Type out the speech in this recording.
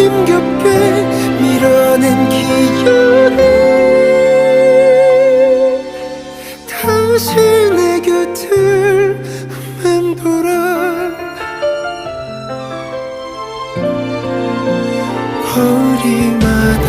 힘겹게 밀어낸 기억을 다시 내 곁을 맴돌아. 거리만